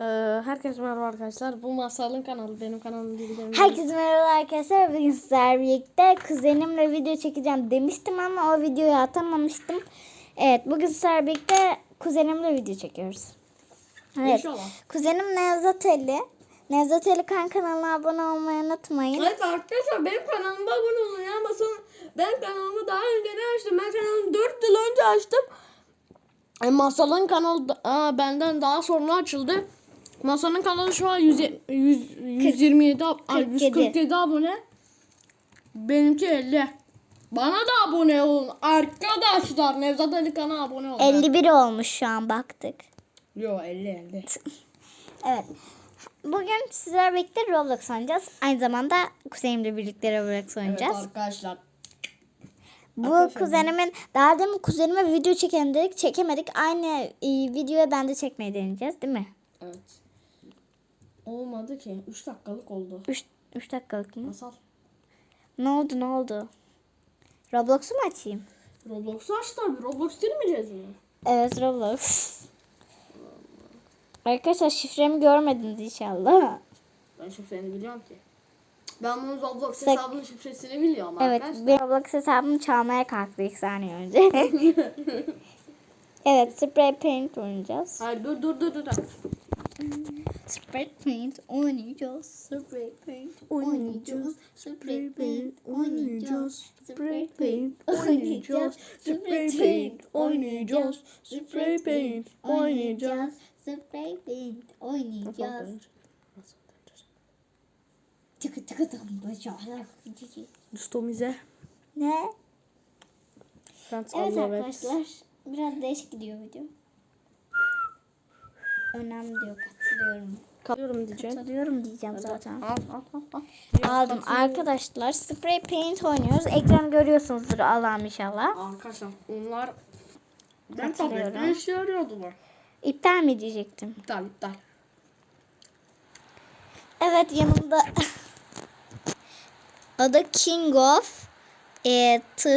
Ee, herkese merhaba arkadaşlar. Bu masalın kanalı. Benim kanalım değil. Benim Herkese merhaba arkadaşlar. Bugün sizlerle birlikte kuzenimle video çekeceğim demiştim ama o videoyu atamamıştım. Evet bugün sizlerle birlikte kuzenimle video çekiyoruz. Evet. İnşallah. Kuzenim Nevzat Ali. Nevzat Ali kan kanalına abone olmayı unutmayın. Evet arkadaşlar benim kanalıma abone olun ya. Masalın, ben kanalımı daha önce de açtım. Ben kanalımı 4 yıl önce açtım. E, masalın kanalı da- aa, benden daha sonra açıldı. Masalın kanalı şu an 100, 100, 127 ab- ay, 47. 147 abone. Benimki 50. Bana da abone olun arkadaşlar. Nevzat Ali kanalına abone olun. 51 olmuş şu an baktık. Yo 50 50. Evet. Bugün sizlerle birlikte Roblox oynayacağız. Aynı zamanda kuzenimle birlikte Roblox Evet oynayacağız. arkadaşlar. Bu Arkadaşlar, kuzenimin daha demin kuzenime video çekelim dedik çekemedik. Aynı e, videoya ben de çekmeyi deneyeceğiz değil mi? Evet. Olmadı ki. 3 dakikalık oldu. 3 3 dakikalık mı? Masal. Ne oldu ne oldu? Roblox'u mu açayım? Roblox'u aç tabi. Roblox girmeyeceğiz mi? Evet Roblox. Arkadaşlar şifremi görmediniz inşallah. Ben şifreni biliyorum ki. Ben bunun Roblox Sek- hesabının şifresini biliyorum Evet arkadaşlar. bir Roblox hesabımı çalmaya kalktı ilk saniye önce. evet spray paint oynayacağız. Hayır dur dur dur dur. Spray paint oynayacağız. Spray paint oynayacağız. Spray paint oynayacağız. Spray paint oynayacağız. Spray paint oynayacağız. Spray paint oynayacağız. Spray paint oynayacağız. Tıkı tıkı tıkı Customize. Ne? Evet arkadaşlar. Biraz değişik gidiyor video. Önemli diyor katılıyorum. Kalıyorum diyeceğim. Katılıyorum diyeceğim zaten. Al al al. al. Aldım arkadaşlar. Spray paint oynuyoruz. Ekran görüyorsunuzdur Allah'ım inşallah. Arkadaşlar onlar ben Katılıyorum. tabii işe yarıyordular. İptal mi diyecektim? İptal iptal. Evet yanımda adı King of e, The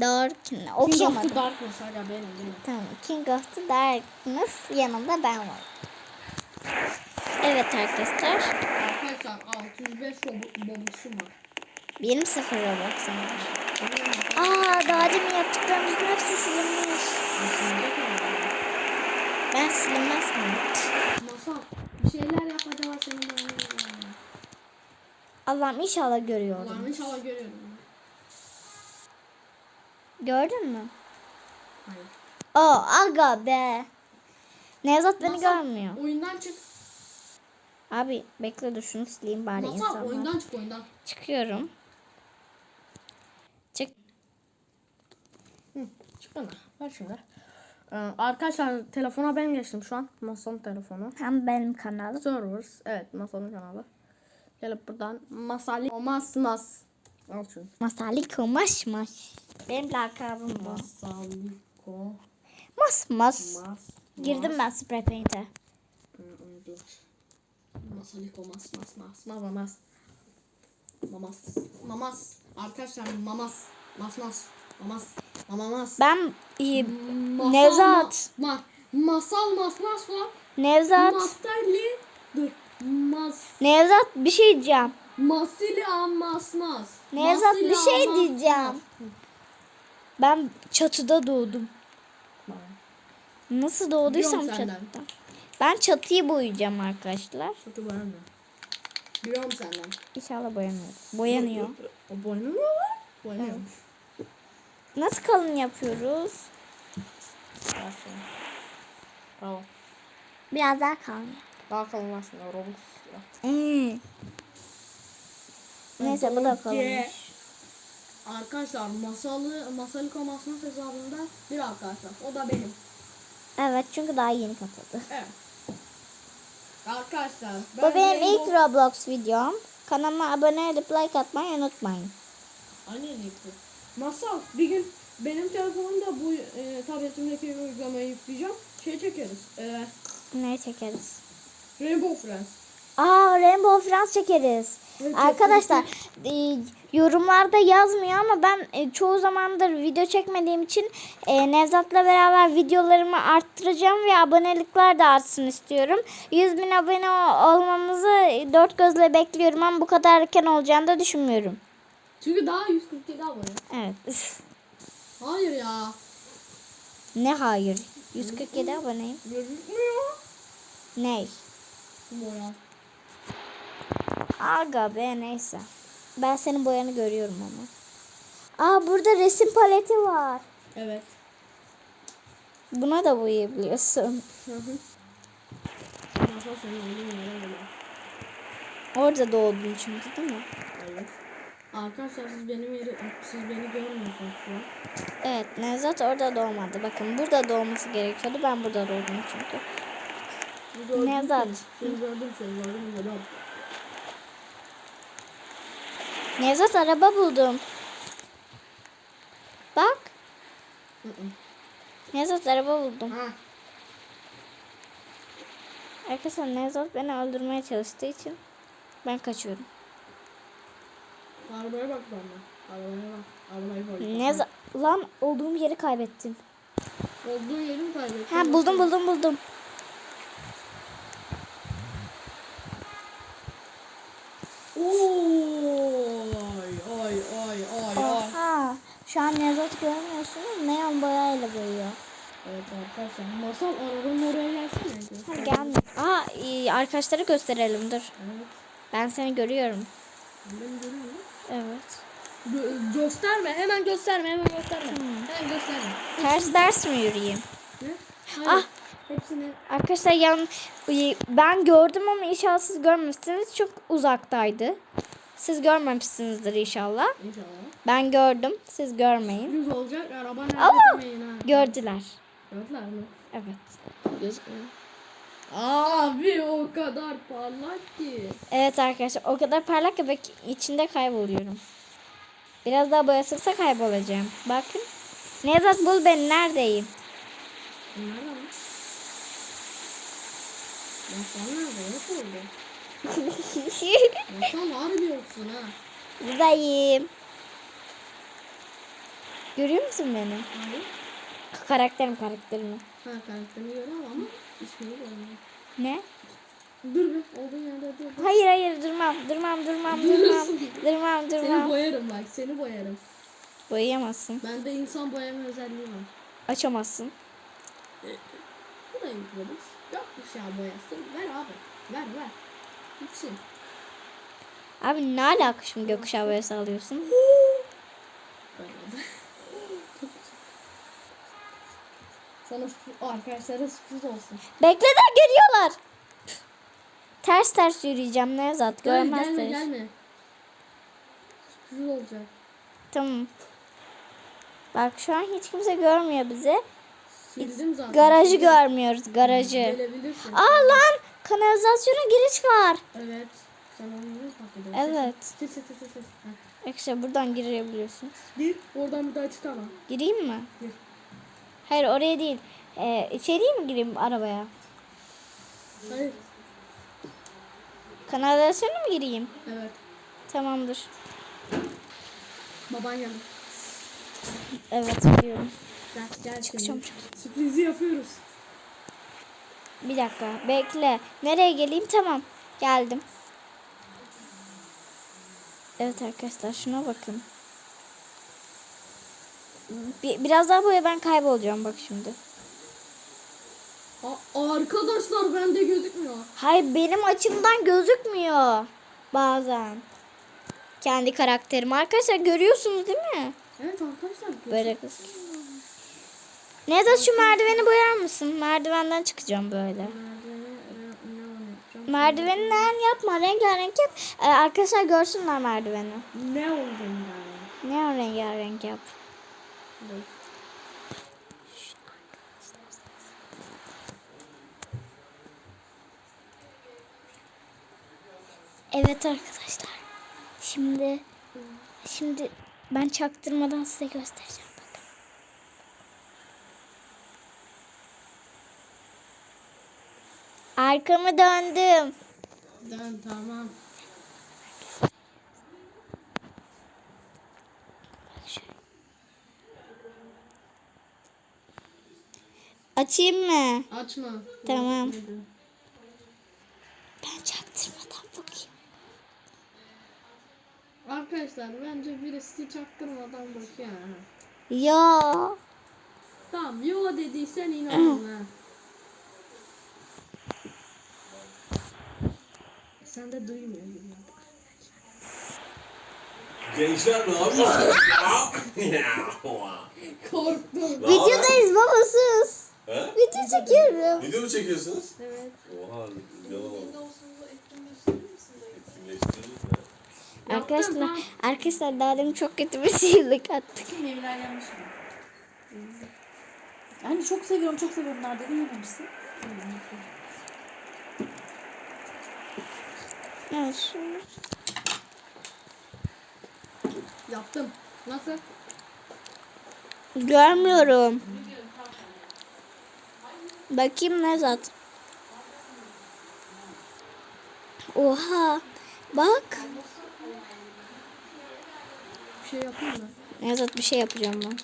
Dark King of okuyamadım. the Darkness hala benim değil mi? Tamam. King of the Darkness yanımda ben varım. Evet arkadaşlar. Arkadaşlar 605 robu- bobusum var. Benim sıfır Robux'um var. Aa daha demin yaptıklarımızın hepsi silinmiş. Ben silinmez miyim? Masal bir şeyler yap acaba senin de Allah'ım inşallah görüyorum. Allah'ım inşallah görüyorum. Gördün mü? Hayır. Oo aga be. Nevzat beni Masal, görmüyor. Oyundan çık. Abi bekle dur şunu sileyim bari Masal insanlar. oyundan çık oyundan. Çıkıyorum. Çık. Hı, çık bana. Ver ver. Ee, arkadaşlar telefona ben geçtim şu an. Masalın telefonu. Hem benim kanalım. Servers. Evet masalın kanalı. Gelip buradan masali olmaz mas. Al şunu. Masaliko maş maş. Benim lakabım bu. Masaliko Mas mas. mas. Girdim ben spray paint'e. Masaliko mas mas mas mas mas. Mamas. Mamas. Arkadaşlar mamas. Mas mas. Mamas. Mamamas. Ben e, Masal Nevzat. Ma, ma, masal mas mas var. Nevzat. Mastali. Dur. Mas. Nevzat bir şey diyeceğim. Masili mas mas. Nevzat bir şey mas diyeceğim. mas. Ben çatıda doğdum. Nasıl doğduysam Biliyorum senden. çatıda. Ben çatıyı boyayacağım arkadaşlar. Kötü boyanmıyor. Biliyorum senden. İnşallah boyanıyor. Boyanıyor. O boyanamıyor mu? Boyanıyormuş. Nasıl kalın yapıyoruz? Aferin. Bravo. Biraz daha kalın. Daha kalınlaşsın. Robux istiyor. Ee. Neyse bu da kalınmış. Arkadaşlar masalı masalı komasının hesabında bir arkadaşlar. O da benim. Evet çünkü daha yeni katıldı. Evet. Arkadaşlar. Bu benim ilk Roblox videom. Kanalıma abone olup like atmayı unutmayın. Aynen ilk. Masal bir gün benim telefonumda bu e, tabletimdeki uygulamayı yükleyeceğim. Şey çekeriz. E, Ne çekeriz? Rainbow Friends. Aa Rainbow Friends çekeriz. Arkadaşlar e, yorumlarda yazmıyor ama ben e, çoğu zamandır video çekmediğim için e, Nevzat'la beraber videolarımı arttıracağım ve abonelikler de artsın istiyorum. 100 bin abone ol- olmamızı dört gözle bekliyorum ama bu kadar erken olacağını da düşünmüyorum. Çünkü daha 147 abone. Evet. üf. Hayır ya. Ne hayır? 147 aboneyim. Gözükmüyor. Ney? Boya. Aga be neyse. Ben senin boyanı görüyorum ama. Aa burada resim paleti var. Evet. Buna da boyayabiliyorsun. Hı hı. Orada doğdun çünkü değil mi? Evet. Arkadaşlar siz benim yeri, siz beni görmüyorsunuz şu an. Evet Nevzat orada doğmadı. Bakın burada doğması gerekiyordu. Ben burada doğdum çünkü. Nevzat. Seni gördüm seni gördüm gördüm. Nevzat araba buldum. Bak. Nevzat araba buldum. Ha. Arkadaşlar Nevzat beni öldürmeye çalıştığı için ben kaçıyorum. Arabaya bak bana. Arabaya bak. Arabayı koy. Nevzat lan olduğum yeri kaybettim. Olduğun yeri mi kaybettin? Ha buldum buldum buldum. Oy ay ay ay ay. Oha. Şu an Nevzat görmüyorsunuz. Neon boyayla boyuyor. Evet arkadaşlar masal arabanın oraya gelsene. Ha, gel. Aa iyi, arkadaşlara gösterelim dur. Evet. Ben seni görüyorum. Ben görüyorum. Evet. Gö- gösterme hemen gösterme hemen gösterme. Hemen gösterme. Ters ders mi yürüyeyim? Ne? Ah. Hayır. Hepsini Arkadaşlar yan ben gördüm ama inşallah siz görmemişsiniz. Çok uzaktaydı. Siz görmemişsinizdir inşallah. inşallah. Ben gördüm. Siz görmeyin. Yüz olacak araba nerede demeyin ha. Gördüler. Gördüler mi? Evet. Gözükmüyor. Abi o kadar parlak ki. Evet arkadaşlar o kadar parlak ki bak içinde kayboluyorum. Biraz daha boya sıksa kaybolacağım. Bakın. Nevzat bul beni neredeyim? Nerede lan? Masal nerede? Yok oldu. Masal harbi yoksun ha. Buradayım. Görüyor musun beni? Hayır. Karakterim karakterimi. Ha karakterini görüyorum ama ismini görmüyorum. Ne? Dur be olduğun yerde dur. dur. Hayır hayır durmam durmam durmam durmam durmam Seni durmam. boyarım bak seni boyarım. Boyayamazsın. Bende insan boyama özelliği var. Açamazsın. Bu da yükledik. Yokmuş ya boyası. Ver abi. Ver ver. Gitsin. Abi ne alaka şimdi gökkuşağı alıyorsun? Koymadı. Sana sürpriz- arkadaşlara sürpriz olsun. Bekleden geliyorlar. Ters ters yürüyeceğim Nevzat Gel, görmezler. gelme gelme. Sürpriz olacak. Tamam. Bak şu an hiç kimse görmüyor bizi. Sildim zaten. Garajı görmüyoruz garajı. Gelebilirsin. Aa lan kanalizasyona giriş var. Evet. Sen onu ne fark ediyorsun? Evet. Sil sil. sil. Ha. Arkadaşlar buradan girebiliyorsunuz. Gir. Oradan bir daha çıkama. Gireyim mi? Gir. Hayır oraya değil. Ee, içeriye mi gireyim arabaya? Hayır. Kanalizasyona mı gireyim? Evet. Tamamdır. Baban geldi. Evet biliyorum. Gel gel. Çıkacağım. Sürprizi yapıyoruz. Bir dakika bekle. Nereye geleyim? Tamam. Geldim. Evet arkadaşlar şuna bakın. Bir, biraz daha boya ben kaybolacağım bak şimdi. Aa, arkadaşlar bende gözükmüyor. Hayır benim açımdan gözükmüyor. Bazen. Kendi karakterim. Arkadaşlar görüyorsunuz değil mi? Evet arkadaşlar. Böyle gözüküyor. Nevzat şu merdiveni boyar mısın? Merdivenden çıkacağım böyle. Ne? Merdiveninden yapma. Rengarenk yap. Ee, arkadaşlar görsünler merdiveni. Ne yani? Ne o rengarenk yap. Evet arkadaşlar. Şimdi şimdi ben çaktırmadan size göstereceğim Arkamı döndüm. Dön tamam. Açayım mı? Açma. Tamam. Ben çaktırmadan bakayım. Arkadaşlar bence birisi çaktırmadan bakıyor. Ya. Tamam yo dediysen inanın ha. Sen de duymuyor gibi. Gençler ne yapıyorsunuz ya? Ya. Korktum. Videodayız baba sus. He? Video çekiyorum. Video mu çekiyorsunuz? Evet. Oha yalan oldu. Etkinleştiririz de. Arkadaşlar, arkadaşlar daha demin çok kötü bir sihirlik attık. Meyveler yanlış mı? Yani çok seviyorum çok seviyorum nerede yememişsin. Nasıl? Yaptım. Nasıl? Görmüyorum. Bakayım Nezat. Oha. Bak. Bir şey yapayım mı? Nevzat bir şey yapacağım ben.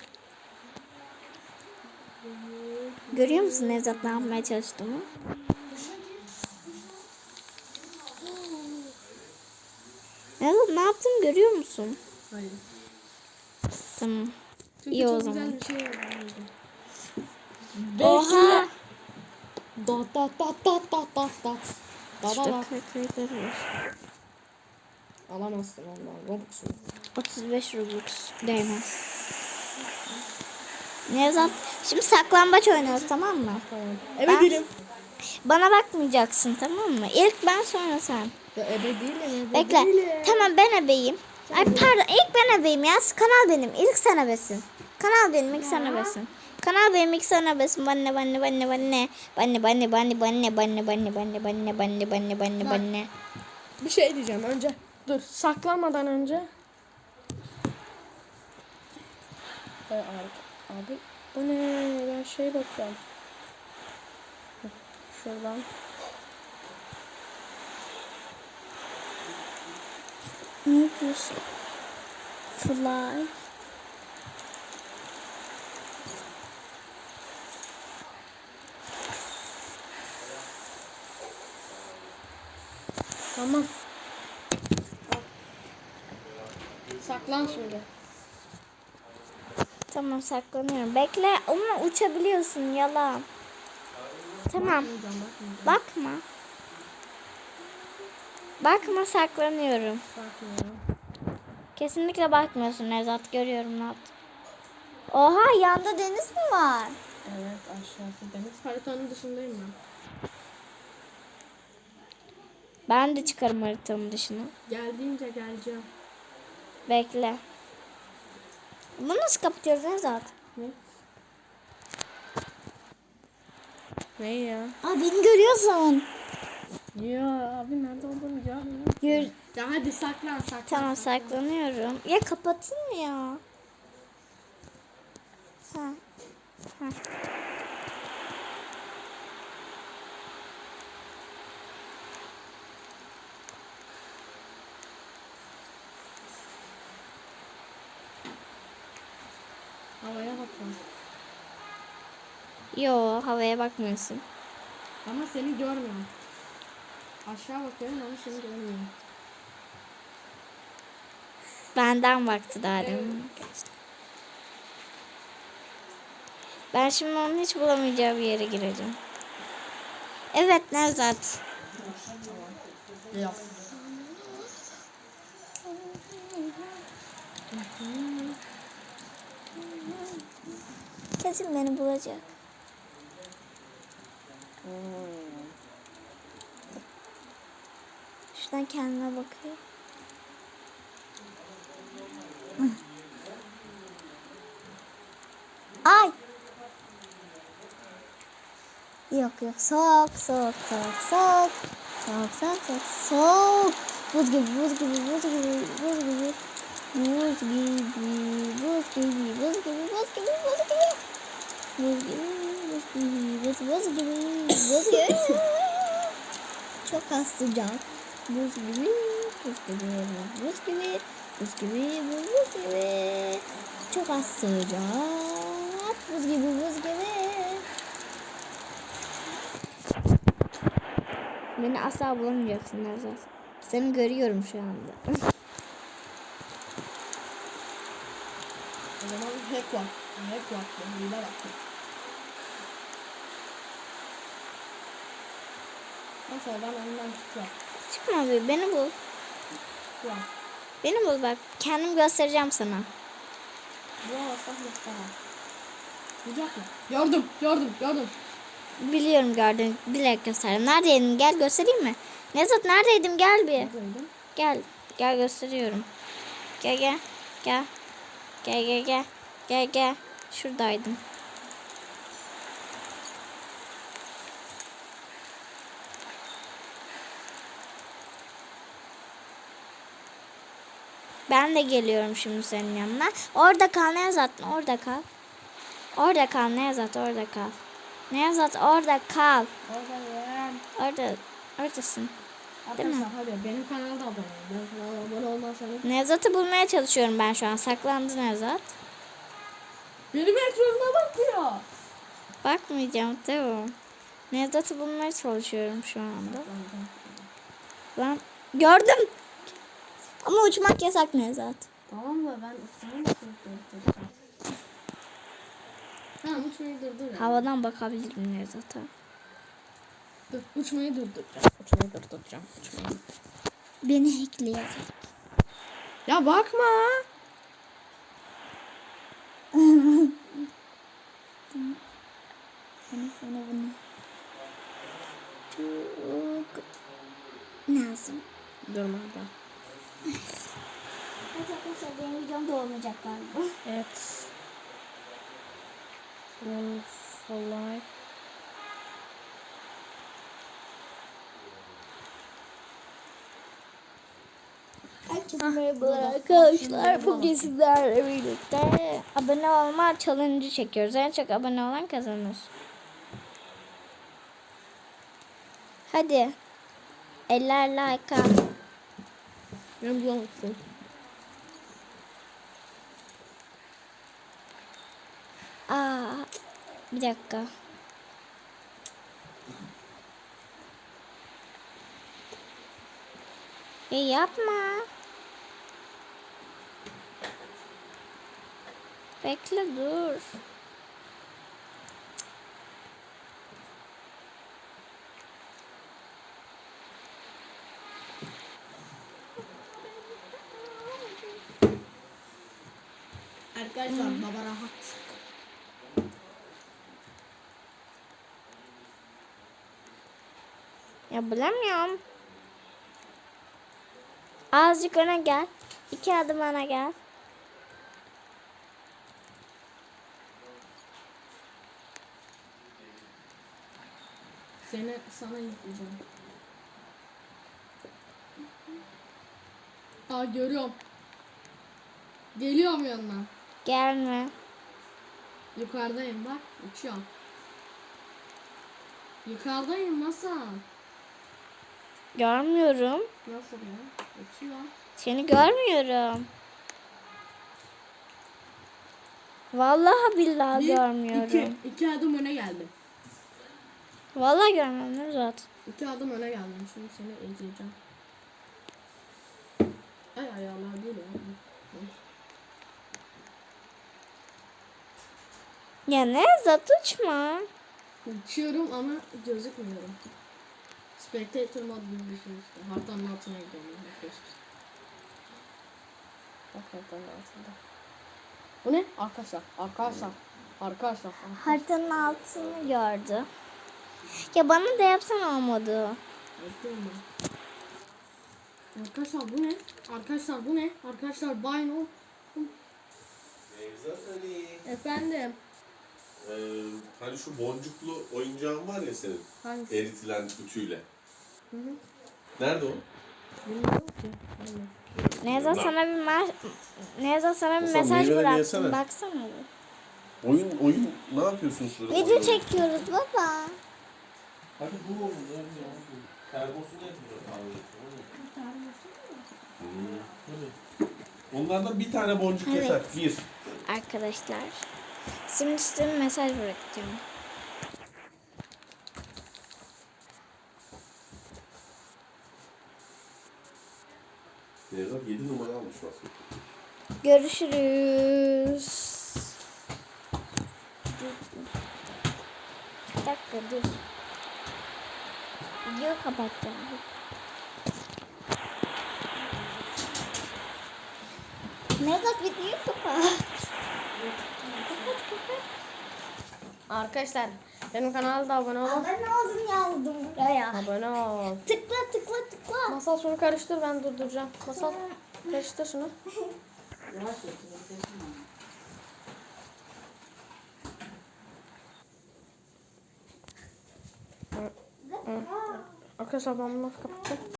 Görüyor musun Nevzat ne yapmaya çalıştığımı? Nevzat ne yaptım görüyor musun? Hayır. Tamam. Çünkü İyi o zaman. güzel bir şey. Oha. Da da da da da da da. Da da da. Alamazsın ondan. Robux'unu. 35 Robux değmez. Nevzat şimdi saklambaç oynuyoruz tamam mı? Tamam. Ben- Ebe değilim. Bana bakmayacaksın tamam mı? İlk ben sonra sen. Ya ebe Bekle. Tamam ben ebeyim. Ay pardon ilk ben ebeyim ya. Kanal benim. İlk sen ebesin. Kanal benim ilk sen ebesin. Kanal benim ilk sen ebesin. Banne banne banne banne. Banne banne banne banne banne banne banne banne banne banne banne banne. Bir şey diyeceğim önce. Dur saklanmadan önce. Ee, abi, abi bu ne? Ben şey bakıyorum. Şuradan. Ne yapıyorsun? Fly. Tamam. Al. Saklan şimdi. Tamam saklanıyorum. Bekle ama uçabiliyorsun yalan. Tamam. Bakma. Bakma saklanıyorum. Bakmıyorum. Kesinlikle bakmıyorsun Nevzat. Görüyorum ne yaptın. Oha yanda deniz mi var? Evet aşağısı deniz. Haritanın dışındayım ben. Ben de çıkarım haritanın dışına. Geldiğince geleceğim. Bekle. Bunu nasıl kapatıyoruz Nevzat? Ne? Ne ya? Aa beni görüyorsun. Ya abi nerede olduğunu görmüyorum. Gör. Ya hadi saklan saklan. Tamam saklanıyorum. Ya kapatın ya. Ha. Ha. Havaya bakma. Yo havaya bakmıyorsun. Ama seni görmüyorum. Aşağı bakıyorum ama seni görmüyorum. Benden baktı daha demin. Ben şimdi onun hiç bulamayacağı bir yere gireceğim. Evet Nevzat. Yok. Kesin beni bulacak. Şuradan kendime bakıyor. Ay. Yok yok soğuk soğuk soğuk soğuk. Soğuk soğuk soğuk soğuk. Buz gibi buz gibi buz gibi buz gibi. Buz gibi buz gibi buz gibi buz gibi buz gibi. Buz gibi buz gibi buz gibi buz gibi. Çok az sıcak. Buz gibi, buz gibi, buz gibi, buz gibi, buz, gibi. Çok az sıcak. Buz gibi, buz gibi. Beni asla bulamayacaksın Nevzat. Seni görüyorum şu anda. O zaman hack var. Hack var. Hile var. Neyse ben önden çıkıyorum. Çıkma abi beni bul. Çıkıyorum. Beni bul bak. Kendim göstereceğim sana. Bu olsa göstermem. Bulacak mı? Gördüm, gördüm, gördüm. Biliyorum gördüm. Bilerek gösterdim. Neredeydim? Gel göstereyim mi? Nevzat neredeydim? Gel bir. Gördüm. Gel. Gel gösteriyorum. Gel gel. Gel. Gel gel gel. Gel gel. Şuradaydım. Ben de geliyorum şimdi senin yanına. Orada kal Nevzat. Orada kal. Orada kal Nevzat. Orada kal. Nevzat orada kal. Oradayım. Orada. Oradasın. Değil mi? Hadi benim kanala da abone. Ben kanala abone. Nevzat'ı bulmaya çalışıyorum ben şu an. Saklandı Nevzat. Benim ekranıma bakıyor. Bakmayacağım tamam. Nevzat'ı bulmaya çalışıyorum şu anda. Ben gördüm. Ama uçmak yasak Nevzat. Tamam da ben uçmayı durduracağım? Tamam uçmayı durdur. Havadan bakabilirim Nevzat'a. Dur, uçmayı durduracağım. Uçmayı durduracağım. Uçmayı. Beni hackleyecek. Ya bakma. Hani sana bunu çok lazım. Durma da. Evet arkadaşlar benim videom da olmayacak galiba. Evet. One for. Herkese merhabalar arkadaşlar. Bugün sizlerle birlikte abone olma challenge çekiyoruz. En çok abone olan kazanır. Hadi. Eller like at. Ben bulamadım. Aa, bir dakika. Ya yapma. Bekle dur. Arkadaşlar baba rahat. Ya bulamıyorum. Azıcık öne gel. İki adım öne gel. Seni sana yükleyeceğim. Aa görüyorum. Geliyorum yanına. Gelme. Yukarıdayım bak. Uçuyorum. Yukarıdayım nasıl? Görmüyorum. Nasıl ya? Uçuyorum. Seni görmüyorum. Vallahi billahi Bir, görmüyorum. Iki, iki adım öne geldim. Vallahi görmüyorum Nevzat. İki adım öne geldim. Şimdi seni eğleyeceğim. Ay ayağlar değil ya. Ya Nevzat uçma. Uçuyorum ama gözükmüyorum. Spectator mod gibi bir şey işte. Haritanın altına gidiyorum. Bak haritanın altında. Bu ne? Arkadaşlar. Arkadaşlar. Arkadaşlar. arkadaşlar. Haritanın altını gördü. Ya bana da yapsan olmadı. Bakıyorum ben. Arkadaşlar bu ne? Arkadaşlar bu ne? Arkadaşlar. Nevzat Ali. Efendim. Ee, hani şu boncuklu oyuncağın var ya senin. Hangisi? Eritilen ütüyle. Hı hı. Nerede o? Bilmiyorum ki. Nevzat Lan. sana bir ma- Nevzat sana bir Hasan, mesaj meyveden bıraktım. yesene. Baksana bir. Oyun oyun ne yapıyorsunuz şurada? Video çekiyoruz baba. Hadi bu oğlum. hadi ya. Termosunu kahve. Hmm. Onlardan bir tane boncuk Evet. yeter. Bir. Arkadaşlar. Şimdi size mesaj bırakacağım. Nevzat 7 numara almış basket. Görüşürüz. Bir dakika dur. Video kapatacağım. Nevzat videoyu kapat. Arkadaşlar benim kanala da abone olun. Abone olun yazdım buraya. Abone ol. Tıkla tıkla tıkla. Masal şunu karıştır ben durduracağım. Masal karıştır şunu. Arkadaşlar ben bunu kapatacağım.